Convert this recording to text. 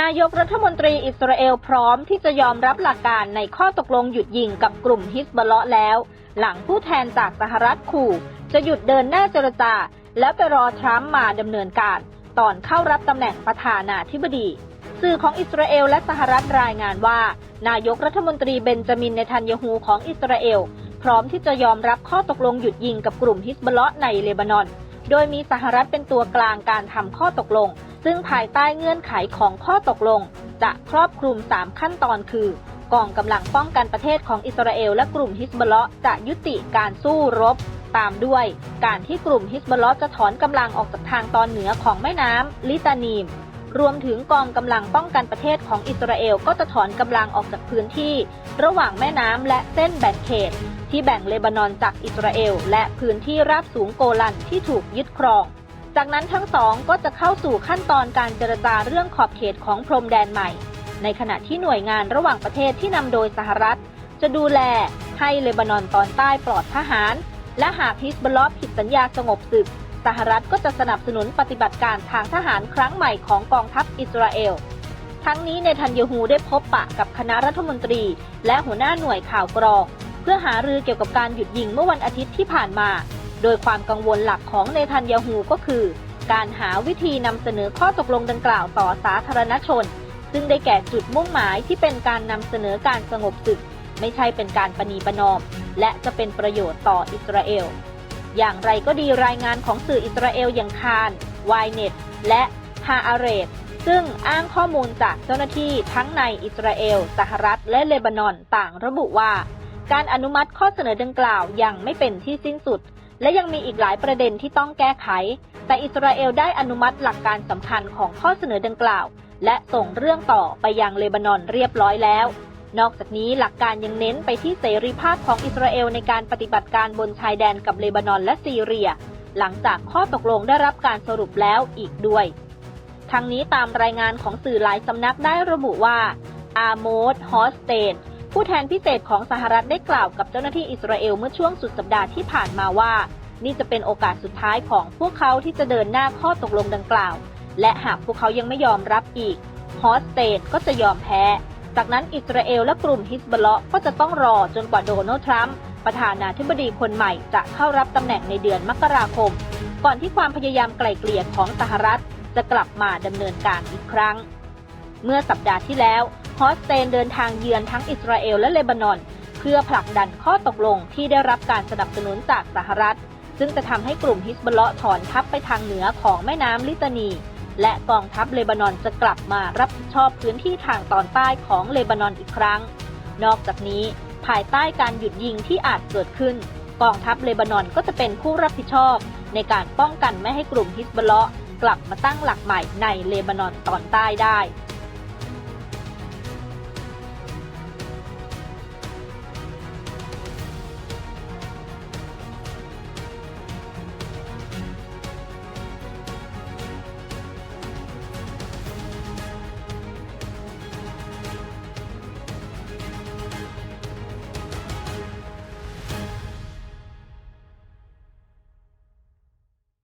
นายกรัฐมนตรีอิสราเอลพร้อมที่จะยอมรับหลักการในข้อตกลงหยุดยิงกับกลุ่มฮิสบอลเลาะแล้ว หลังผู้แทนจากสหรัฐขู่ จะหยุดเดินหน้าเจรจา แล้วไปรอทรัมป์มาดำเนินการ ตอนเข้ารับตำแหน่งประธานาธิบดี สื่อของอิสราเอลและสหรัฐรายงานว่า นายกรัฐมนตรีเบนจามินเนทันยาฮูของอิสราเอล พร้อมที่จะยอมรับข้อตกลงหยุดยิงกับกลุ่มฮิสบอลเลาะในเลบานอน โดยมีสหรัฐเป็นตัวกลางการทำข้อตกลง ซึ่งภายใต้เงื่อนไขของข้อตกลง จะครอบคลุม 3 ขั้นตอนคือกองกำลังป้องกันประเทศของอิสราเอลและกลุ่มฮิสบอลเลาะจะยุติการสู้รบ ตามด้วย การที่กลุ่มฮิสบอลเลาะจะถอนกำลังออกจากทางตอนเหนือของแม่น้ำลิตานีม รวมถึงกองกำลังป้องกันประเทศของอิสราเอลก็จะถอนกำลังออกจากพื้นที่ ระหว่างแม่น้ำและเส้นแบ่งเขต ที่แบ่งเลบานอนจากอิสราเอลและพื้นที่ราบสูงโกลันที่ถูกยึดครอง จากนั้นทั้งสองก็จะเข้าสู่ขั้นตอนการเจรจาเรื่องขอบเขตของพรมแดนใหม่ ในขณะที่หน่วยงานระหว่างประเทศที่นำโดยสหรัฐ จะดูแลให้เลบานอนตอนใต้ปลอดทหาร และหากฮิสบลเลาะห์ผิดสัญญาสงบศึก สหรัฐก็จะสนับสนุนปฏิบัติการทางทหารครั้งใหม่ของกองทัพอิสราเอลทั้งนี้เนทันยฮูได้พบปะกับคณะรัฐมนตรี และหัวหน้าหน่วยข่าวกรอง เพื่อหารือเกี่ยวกับการหยุดยิงเมื่อวันอาทิตย์ที่ผ่านมา โดยความกังวลหลักของเนทันยาฮูก็คือ การหาวิธีนำเสนอข้อตกลงดังกล่าวต่อสาธารณชน ซึ่งได้แก่จุดมุ่งหมายที่เป็นการนำเสนอการสงบศึก ไม่ใช่เป็นการประนีประนอม และจะเป็นประโยชน์ต่ออิสราเอล อย่างไรก็ดีรายงานของสื่ออิสราเอลอย่างคานวายเน็ตและฮาอาเรตซึ่งอ้างข้อมูลจากเจ้าหน้าที่ทั้งในอิสราเอล สหรัฐ และเลบานอนต่างระบุว่า การอนุมัติข้อเสนอดังกล่าวยังไม่เป็นที่สิ้นสุด และยังมีอีกหลายประเด็นที่ต้องแก้ไข แต่อิสราเอลได้อนุมัติหลักการสำคัญของข้อเสนอดังกล่าว และส่งเรื่องต่อไปยังเลบานอนเรียบร้อยแล้ว นอกจากนี้หลักการยังเน้นไปที่เสรีภาพของอิสราเอลในการปฏิบัติการบนชายแดนกับเลบานอนและซีเรีย หลังจากข้อตกลงได้รับการสรุปแล้วอีกด้วย ทั้งนี้ตามรายงานของสื่อหลายสำนักได้ระบุว่าอาโมดฮอสเตน ผู้แทนพิเศษของสหรัฐได้กล่าวกับเจ้าหน้าที่อิสราเอลเมื่อช่วงสุดสัปดาห์ที่ผ่านมาว่า นี่จะเป็นโอกาสสุดท้ายของพวกเขาที่จะเดินหน้าข้อตกลงดังกล่าว และหากพวกเขายังไม่ยอมรับอีกฮอสเตนก็จะยอมแพ้ จากนั้นอิสราเอลและกลุ่มฮิสบอลเลาะก็จะต้องรอจนกว่าโดนัลด์ทรัมป์ประธานาธิบดีคนใหม่จะเข้ารับตำแหน่งในเดือนมกราคม ก่อนที่ความพยายามไกล่เกลี่ยของสหรัฐ จะกลับมาดำเนินการอีกครั้ง เมื่อสัปดาห์ที่แล้ว ฮอสเตนเดินทางเยือนทั้งอิสราเอลและเลบานอน เพื่อผลักดันข้อตกลงที่ได้รับการสนับสนุนจากสหรัฐ ซึ่งจะทำให้กลุ่มฮิสบอลเลาะถอนทัพไปทางเหนือของแม่น้ำลิตานี และกองทัพเลบานอนจะกลับมารับผิดชอบพื้นที่ทางตอนใต้ของเลบานอนอีกครั้ง นอกจากนี้ ภายใต้การหยุดยิงที่อาจเกิดขึ้น กองทัพเลบานอนก็จะเป็นผู้รับผิดชอบ ในการป้องกันไม่ให้กลุ่มฮิสบอลเลาะกลับมาตั้งหลักใหม่ในเลบานอนตอนใต้ได้